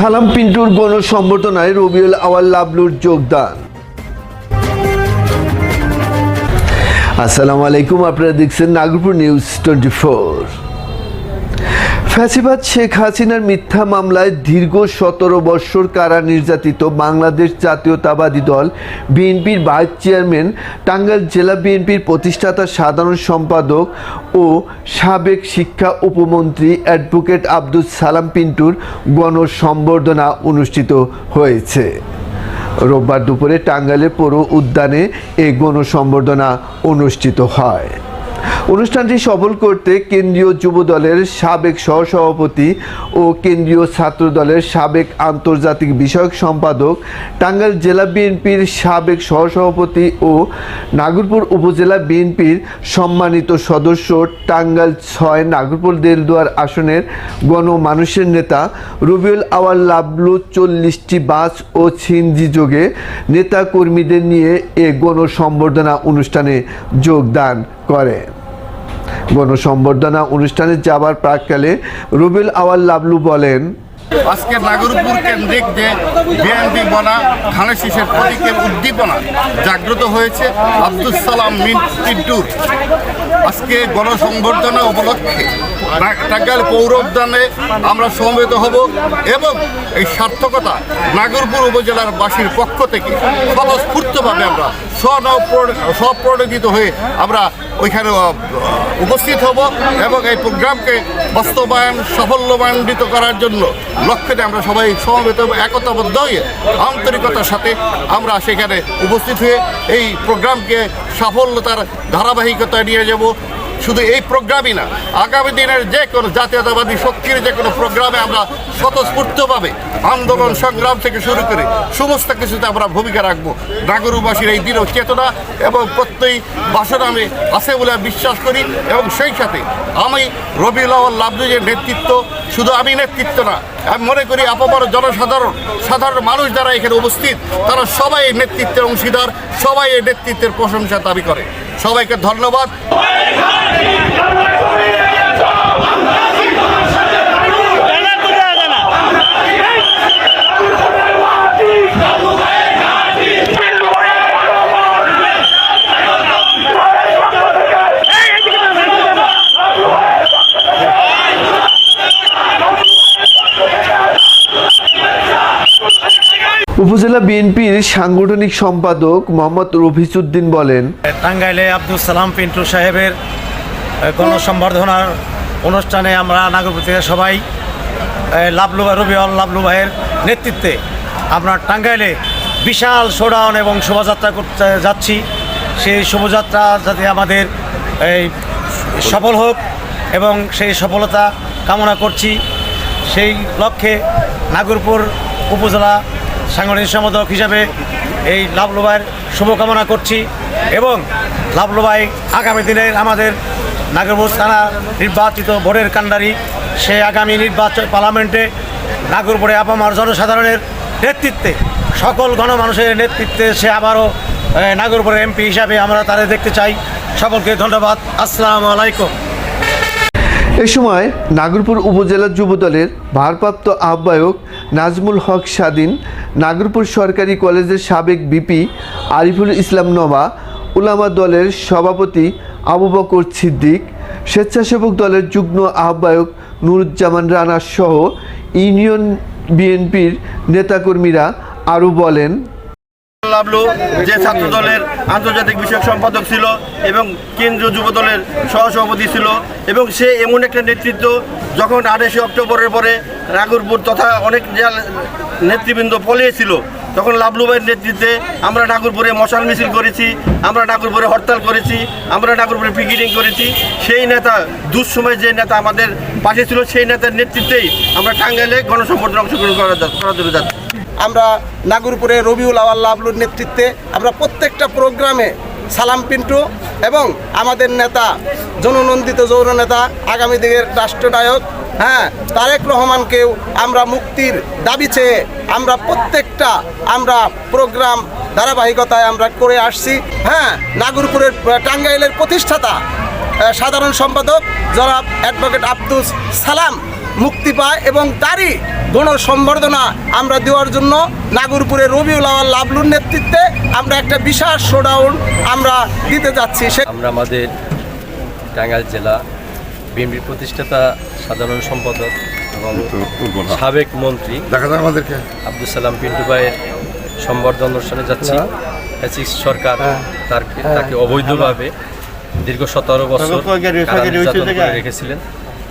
সালাম পিন্টুর গণসম্বর্ধনায় রবিউল আওয়াল লাবলুর যোগদান। আসসালামু আলাইকুম, আপনারা দেখছেন নাগরপুর নিউজ টোয়েন্টি ফোর। ফ্যাসিবাদ শেখ হাসিনার মিথ্যা মামলায় দীর্ঘ সতেরো বৎসর কারা নির্যাতিত বাংলাদেশ জাতীয়তাবাদী দল বিএনপির ভাইস চেয়ারম্যান, টাঙ্গাইল জেলা বিএনপির প্রতিষ্ঠাতা সাধারণ সম্পাদক ও সাবেক শিক্ষা উপমন্ত্রী অ্যাডভোকেট আব্দুল সালাম পিন্টুর গণসম্বর্ধনা অনুষ্ঠিত হয়েছে। রোববার দুপুরে টাঙ্গাইলের পৌর উদ্যানে এই গণসম্বর্ধনা অনুষ্ঠিত হয়। অনুষ্ঠানটি সফল করতে কেন্দ্রীয় যুব দলের সাবেক সহসভাপতি ও কেন্দ্রীয় ছাত্র দলের সাবেক আন্তর্জাতিক বিষয়ক সম্পাদক, টাঙ্গাইল জেলা বিএনপির সাবেক সহসভাপতি ও নাগরপুর উপজেলা বিএনপির সম্মানিত সদস্য, টাঙ্গাইল ছয় নাগরপুর দেলদুয়ার আসনের গণমানুষের নেতা রবিউল আওয়াল লাবলু চল্লিশটি বাস ও ছিনজি যোগে নেতা কর্মীদের নিয়ে এ গণসম্বর্ধনা অনুষ্ঠানে যোগদান। করে। গণসম্বর্ধনা অনুষ্ঠানে যাবার প্রাককালে রুবেল আওয়াল লাবলু বলেন, আজকে নাগরপুর কেন্দ্রিক যে বিএনপি বনা খানের শীষের প্রতীকের উদ্দীপনা জাগ্রত হয়েছে আব্দুল সালাম মিন্টুর আজকে গণসংবর্ধনা উপলক্ষে টাঙ্গাইল পৌর আমরা সমবেত হব এবং এই সার্থকতা নাগরপুর উপজেলার বাসীর পক্ষ থেকে স্বতঃস্ফূর্তভাবে আমরা স্বপ্রণোদিত হয়ে আমরা ওইখানে উপস্থিত হব এবং এই প্রোগ্রামকে বাস্তবায়ন সাফল্যমণ্ডিত করার জন্য লক্ষ্যে আমরা সবাই সমবেত একতাবদ্ধ হয়ে আন্তরিকতার সাথে আমরা সেখানে উপস্থিত হয়ে এই প্রোগ্রামকে সাফল্যতার ধারাবাহিকতা নিয়ে যাব। শুধু এই প্রোগ্রামই না, আগামী দিনের যে কোনো জাতীয়তাবাদী শক্তির যে কোনো প্রোগ্রামে আমরা স্বতঃস্ফূর্তভাবে আন্দোলন সংগ্রাম থেকে শুরু করে সমস্ত কিছুতে আমরা ভূমিকা রাখব। নাগরুবাসীর এই দৃঢ় চেতনা এবং প্রত্যয়ী বাসনা আমি আছে বলে বিশ্বাস করি এবং সেই সাথে আমি রবিউল আওয়াল লাবদুজের নেতৃত্ব, শুধু আমি নেতৃত্ব না, আমি মনে করি আপামর জনসাধারণ, সাধারণ মানুষ যারা এখানে উপস্থিত, তারা সবাই এই নেতৃত্বের অংশীদার, সবাই এই নেতৃত্বের প্রশংসা দাবি করে। সবাইকে ধন্যবাদ। উপজেলা বিএনপির সাংগঠনিক সম্পাদক মোহাম্মদ রফিজউদ্দিন বলেন টাঙ্গাইলে আব্দুল সালাম পিন্টু সাহেবের আহ, গণসম্বর্ধনার অনুষ্ঠানে আমরা নাগরপুর সবাই লাবলু ভাই রবিউল লাবলু ভাইয়ের নেতৃত্বে আমরা টাঙ্গাইলে বিশাল শোডাউন এবং শোভাযাত্রা করতে যাচ্ছি। সেই শোভাযাত্রা যাতে আমাদের এই সফল হোক এবং সেই সফলতা কামনা করছি। সেই লক্ষ্যে নাগরপুর উপজেলা সাংগঠনিক সম্পাদক হিসাবে এই লাভলুবাইয়ের শুভকামনা করছি এবং লাভলুবাই আগামী দিনের আমাদের নাগরপুর থানা নির্বাচিত ভোটের কাণ্ডারি সে আগামী নির্বাচন পার্লামেন্টে নাগরপুরে আপামার জনসাধারণের নেতৃত্বে সকল গণমানুষের নেতৃত্বে সে আবারও এ, নাগরপুরের এমপি হিসাবে আমরা তাদের দেখতে চাই। সকলকে ধন্যবাদ। আসসালামু আলাইকুম। এ সময় নাগরপুর উপজেলা যুবদলের ভারপ্রাপ্ত আহ্বায়ক নাজমুল হক স্বাধীন নাগরপুর সরকারি কলেজের সাবেক বিপি আরিফুল ইসলাম নবা, উলামা দলের সভাপতি আবু বকর সিদ্দিক, স্বেচ্ছাসেবক দলের যুগ্ম আহ্বায়ক নুরুজ্জামান রানা সহ ইউনিয়ন বিএনপির নেতাকর্মীরা আরও বলেন লাভলু যে ছাত্র দলের আন্তর্জাতিক বিষয়ক সম্পাদক ছিল এবং কেন্দ্রীয় যুব দলের সহসভাপতি ছিল এবং সে এমন একটা নেতৃত্ব যখন আঠাশে অক্টোবরের পরে নাগরপুর তথা অনেক নেতৃবৃন্দ পলিয়েছিল, তখন লাভলু ভাইয়ের নেতৃত্বে আমরা নাগরপুরে মশাল মিছিল করেছি, আমরা নাগরপুরে হরতাল করেছি, আমরা নাগরপুরে পিকেটিং করেছি। সেই নেতা, দুঃসময় যে নেতা আমাদের পাশে ছিল, সেই নেতার নেতৃত্বেই আমরা টাঙ্গাইলে গণসম্বর্ধনে অংশগ্রহণ করা করার জন্য যাচ্ছি। আমরা নাগরপুরে রবিউল আওয়াল লাবলুর নেতৃত্বে আমরা প্রত্যেকটা প্রোগ্রামে সালাম পিন্টু এবং আমাদের নেতা জননন্দিত যৌন নেতা, আগামী দিনের রাষ্ট্রনায়ক হ্যাঁ তারেক রহমানকেও আমরা মুক্তির দাবি চেয়ে আমরা প্রত্যেকটা আমরা প্রোগ্রাম ধারাবাহিকতায় আমরা করে আসছি। হ্যাঁ নাগরপুরের টাঙ্গাইলের প্রতিষ্ঠাতা সাধারণ সম্পাদক জনাব অ্যাডভোকেট আব্দুস সালাম মুক্তি পায় এবং তারই গণসম্বর্ধনা আমরা দেওয়ার জন্য নাগরপুরে রবিউল আওয়াল লাবলুর নেতৃত্বে আমরা একটা বিশাল শোডাউন আমরা দিতে যাচ্ছি। সে আমরা আমাদের টাঙ্গাইল জেলা বিএনপির প্রতিষ্ঠাতা সাধারণ সম্পাদক এবং সাবেক মন্ত্রী দেখা যায় আমাদেরকে। আব্দুল সালাম পিন্টু ভাইয়ের সম্বর্ধনা অনুষ্ঠানে যাচ্ছি। ফ্যাসিস্ট সরকার তার তাকে অবৈধভাবে দীর্ঘ সতেরো বছর করে রেখেছিলেন।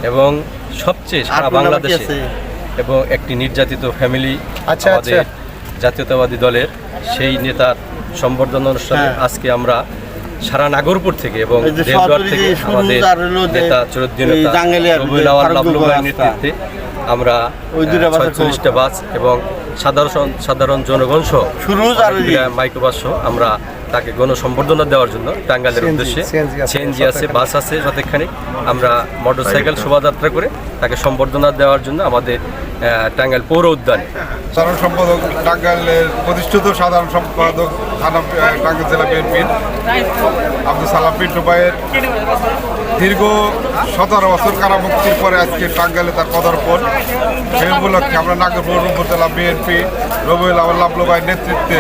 এবং সবচেয়ে সারা বাংলাদেশে এবং একটি নির্যাতিত ফ্যামিলি আচ্ছা, আমাদের জাতীয়তাবাদী দলের সেই নেতার সম্বর্ধনা অনুষ্ঠানে আজকে আমরা সারা নাগরপুর থেকে এবং দেবগড় থেকে আমাদের নেতা রাস্তা। নেতৃত্বে আমরা ছয়চল্লিশটা বাস এবং সাধারণ সাধারণ জনগণ সহ মাইক্রোবাস সহ আমরা তাকে গণ সম্বর্ধনা দেওয়ার জন্য টাঙ্গালের উদ্দেশ্যে। সিএনজি আছে বাস আছে সাথেখানে আমরা মোটরসাইকেল শোভাযাত্রা করে তাকে সম্বর্ধনা দেওয়ার জন্য আমাদের টাঙ্গাল টাঙ্গাইল পৌর উদ্যান। সাধারণ সম্পাদক টাঙ্গাইলের প্রতিষ্ঠিত সাধারণ সম্পাদক থানা টাঙ্গাইল জেলা বিএনপির আব্দুল সালাম পিন্টু ভাইয়ের দীর্ঘ সতেরো বছর কারামুক্তির পরে আজকে টাঙ্গাইলে তার পদার্পণ। সেই উপলক্ষে আমরা নাগরপুর উপজেলা বিএনপি, রবিউল আওয়াল লাবলু নেতৃত্বে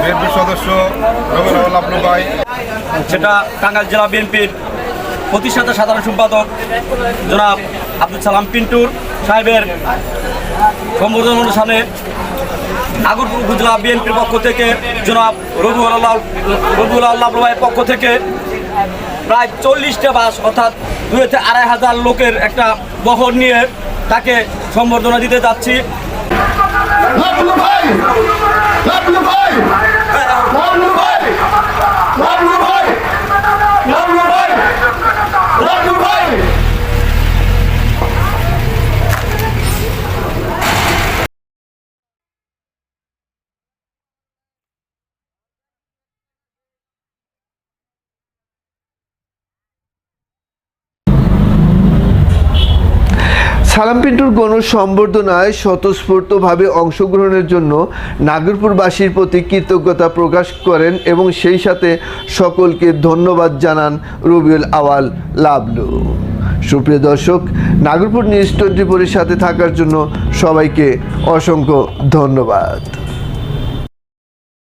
বিএনপির সদস্য রবিউল আওয়াল লাবলু সেটা টাঙ্গাইল জেলা বিএনপির প্রতিষ্ঠাতা সাধারণ সম্পাদক জনাব আব্দুল সালাম পিন্টুর সাহেবের সম্বর্ধনা অনুষ্ঠানে নাগরপুর উপজেলা বিএনপির পক্ষ থেকে জনাব রবিউল আল্লাহ রবিউল আল্লাহ পক্ষ থেকে প্রায় চল্লিশটা বাস অর্থাৎ দুই আড়াই হাজার লোকের একটা বহর নিয়ে তাকে সম্বর্ধনা দিতে যাচ্ছি। সালাম পিন্টুর গণসম্বর্ধনায় স্বতঃস্ফূর্তভাবে অংশগ্রহণের জন্য নাগরপুরবাসীর প্রতি কৃতজ্ঞতা প্রকাশ করেন এবং সেই সাথে সকলকে ধন্যবাদ জানান রবিউল আওয়াল লাবলু। সুপ্রিয় দর্শক, নাগরপুর নিউজ টোয়েন্টি সাথে থাকার জন্য সবাইকে অসংখ্য ধন্যবাদ।